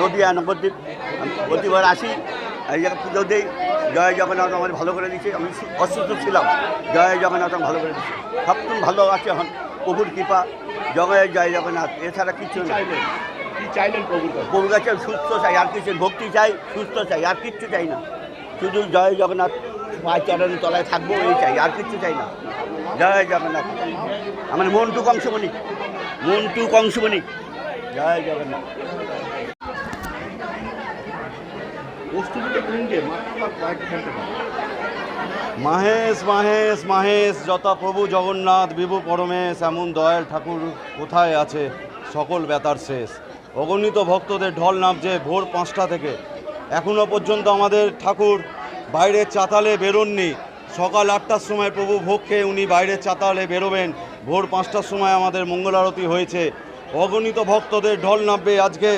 নদীয়া নবদ্বীপ আমি প্রতিবার আসি এই জায়গায় পুজো দিই। জয় জগন্নাথ আমার ভালো করে দিচ্ছে আমি অসুস্থ ছিলাম। জয় জগন্নাথ ভালো করে দিচ্ছে সবটুকু ভালো আছে এখন প্রভুর কৃপা। জয় জয় জগন্নাথ এছাড়া কিছু নেই। চাইলেন প্রভুর কাছে? সুস্থ চাই আর কিছু ভক্তি চাই সুস্থ চাই আর কিচ্ছু চাই না। শুধু জয় জগন্নাথ চরণ তলায় থাকব এই চাই আর কিচ্ছু চাই না। জয় জগন্নাথ। আমার মন্টু কংসমণি। মন্টু কংসমণি। জয় জগন্নাথ। কোনকে মাত্র কয়েকটা খেলতে মাহেশ মাহেশ মাহেশ প্রভু জগন্নাথ, বিভু পরমেশ, এমন দয়াল ঠাকুর কোথায় আছে? সকল ব্যথার শেষ। অগণিত ভক্তদের ঢল নামছে ভোর পাঁচটা থেকে। এখনও পর্যন্ত আমাদের ঠাকুর বাইরের চাতালে বেরোননি। সকাল আটটার সময় প্রভু ভোগ খেয়ে উনি বাইরের চাতালে বেরোবেন। ভোর পাঁচটার সময় আমাদের মঙ্গল আরতি হয়েছে। অগণিত ভক্তদের ঢল নামবে। আজকে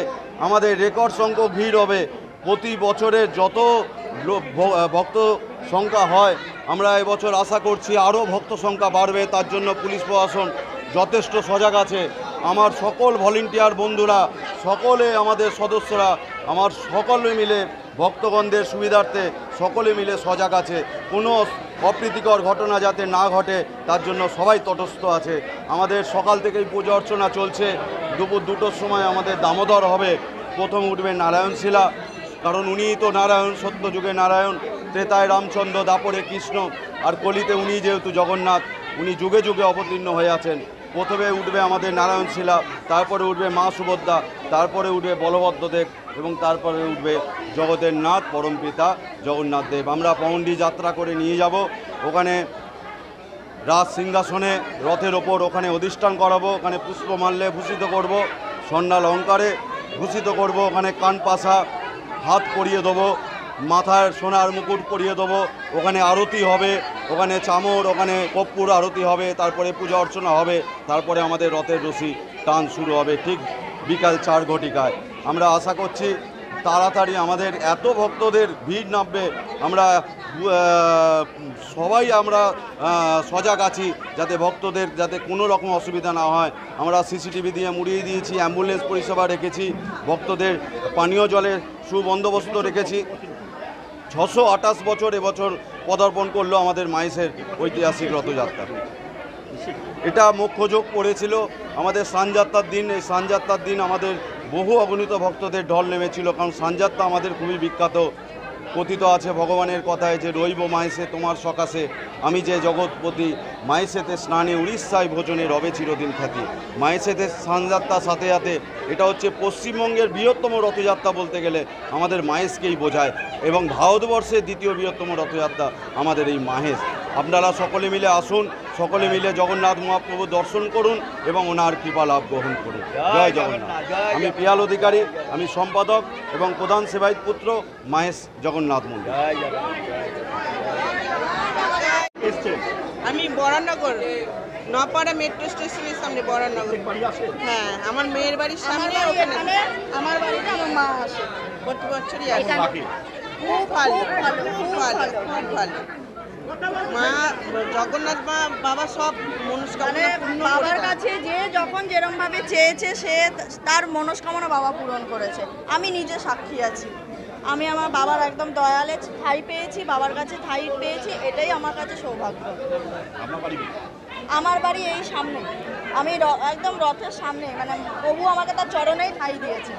আমাদের রেকর্ড সংখ্যক ভিড় হবে। প্রতি বছরে যত ভক্ত সংখ্যা হয়, আমরা এবছর আশা করছি আরও ভক্ত সংখ্যা বাড়বে। তার জন্য পুলিশ প্রশাসন যথেষ্ট সজাগ আছে। আমার সকল ভলেন্টিয়ার বন্ধুরা, সকলে আমাদের সদস্যরা, আমার সকলে মিলে ভক্তগণদের সুবিধার্থে সকলে মিলে সজাগ আছে। কোনো অপ্রীতিকর ঘটনা যাতে না ঘটে, তার জন্য সবাই তটস্থ আছে। আমাদের সকাল থেকেই পুজো অর্চনা চলছে। দুপুর দুটোর সময় আমাদের দামোদর হবে। প্রথম উঠবে নারায়ণ শিলা কারণ উনিই তো নারায়ণ সত্য যুগে নারায়ণ। ত্রেতায় রামচন্দ্র, দাপরে কৃষ্ণ, আর কলিতে উনি যেহেতু জগন্নাথ, উনি যুগে যুগে অবতীর্ণ হয়ে আছেন। প্রথমে উঠবে আমাদের নারায়ণ শিলা, তারপরে উঠবে মা সুভদ্রা, তারপরে উঠবে বলভদ্রদেব এবং তারপরে উঠবে জগতের নাথ পরমপিতা জগন্নাথ দেব। আমরা পৌন্ডি যাত্রা করে নিয়ে যাব। ওখানে রাজ সিংহাসনে রথের ওপর ওখানে অধিষ্ঠান করাবো, ওখানে পুষ্প পুষ্পমাল্যে ভূষিত করব স্বর্ণা লঙ্কারে ভূষিত করব, ওখানে কান পাশা হাত পরিয়ে দেবো, মাথার সোনার মুকুট পরিয়ে দেবো, ওখানে আরতি হবে, ওখানে চামর, ওখানে কর্পূর আরতি হবে, তারপরে পূজা অর্চনা হবে, তারপরে আমাদের রথের রশি টান শুরু হবে ঠিক বিকাল চার ঘটিকায়। আমরা আশা করছি তাড়াতাড়ি আমাদের এত ভক্তদের ভিড় নামবে, আমরা সবাই আমরা সজাগ আছি যাতে ভক্তদের যাতে কোনো রকম অসুবিধা না হয়। আমরা সিসিটিভি দিয়ে মুড়িয়ে দিয়েছি, অ্যাম্বুলেন্স পরিষেবা রেখেছি, ভক্তদের পানীয় জলের সুবন্দোবস্ত রেখেছি। ছশো আঠাশ বছর এবছর পদার্পণ করল আমাদের মাইসের ঐতিহাসিক রথযাত্রা। এটা মুখ্য যোগ পড়েছিল আমাদের সানযাত্রার দিন। এই সানযাত্রার দিন আমাদের বহু অগণিত ভক্তদের ঢল নেমেছিল, কারণ সানযাত্রা আমাদের খুবই বিখ্যাত কথিত আছে ভগবানের কথায় যে রইব মাইসে তোমার সকাশে। আমি যে জগৎপতি, মাইসেতে স্নানে উড়িষ্যায় ভোজনে রবে চিরদিন খ্যাতি। মাইসেতে স্নানযাত্রা সাথে সাথে, এটা হচ্ছে পশ্চিমবঙ্গের বৃহত্তম রথযাত্রা বলতে গেলে আমাদের মাহেশকেই বোঝায়। এবং ভারতবর্ষের দ্বিতীয় বৃহত্তম রথযাত্রা আমাদের এই মাহেশ। আপনারা সকলে মিলে আসুন সকলে মিলে জগন্নাথ মহাপ্রভু দর্শন করুন এবং ওনার কৃপা লাভ গ্রহণ করুন। জয় জগন্নাথ। আমি পিয়াল অধিকারী আমি সম্পাদক এবং প্রধান সেবায়িত পুত্র মাহেশ জগন্নাথ মন্দির আমি বরানগর নপাড়া মেট্রো স্টেশনের সামনে বরানগর। হ্যাঁ আমার মেয়ের বাড়ির সামনে ওখানে। আমার বাড়িতে আমার মা আসে। প্রতি বছরই আসে। খুব ভালো খুব ভালো খুব ভালো। মা জগন্নাথ মা বাবা সব মনস্কামনা পূর্ণ বাবার কাছে যে যখন যেরম ভাবে চেয়েছে সে তার মনস্কামনা বাবা পূরণ করেছে। আমি নিজে সাক্ষী আছি। আমি আমার বাবার একদম দয়ালে ঠাই পেয়েছি বাবার কাছে ঠাই পেয়েছি এটাই আমার কাছে সৌভাগ্য। আমার বাড়ি এই সামনে। আমি র- একদম রথের সামনে মানে প্রভু আমাকে তার চরণেই ঠাই দিয়েছে